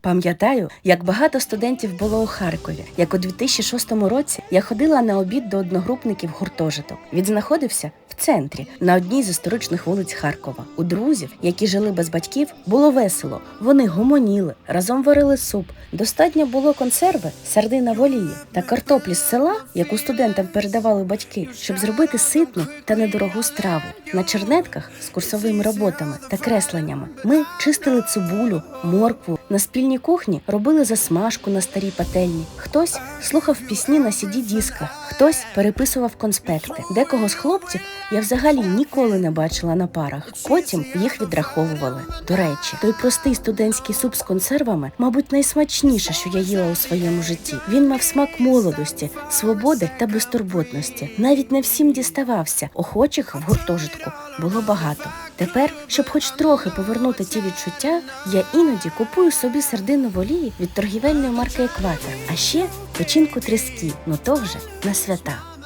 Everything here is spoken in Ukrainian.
Пам'ятаю, як багато студентів було у Харкові. Як у 2006 році я ходила на обід до одногрупників гуртожиток. Він знаходився в центрі, на одній з історичних вулиць Харкова. У друзів, які жили без батьків, було весело. Вони гомоніли, разом варили суп. Достатньо було консерви, сардина в олії та картоплі з села, яку студентам передавали батьки, щоб зробити ситну та недорогу страву. На чернетках з курсовими роботами та кресленнями ми чистили цибулю, моркву. На спільній кухні робили засмажку на старій пательні. Хтось слухав пісні на cd дисках хтось переписував конспекти. Декого з хлопців я взагалі ніколи не бачила на парах. Потім їх відраховували. До речі, той простий студентський суп з консервами, мабуть, найсмачніше, що я їла у своєму житті. Він мав смак молодості, свободи та безтурботності. Навіть не всім діставався. Охочих в гуртожитку було багато. Тепер, щоб хоч трохи повернути ті відчуття, я іноді купую собі сердину в олії від торгівельної марки Екватор, а ще печінку тріски, ну то вже на свята.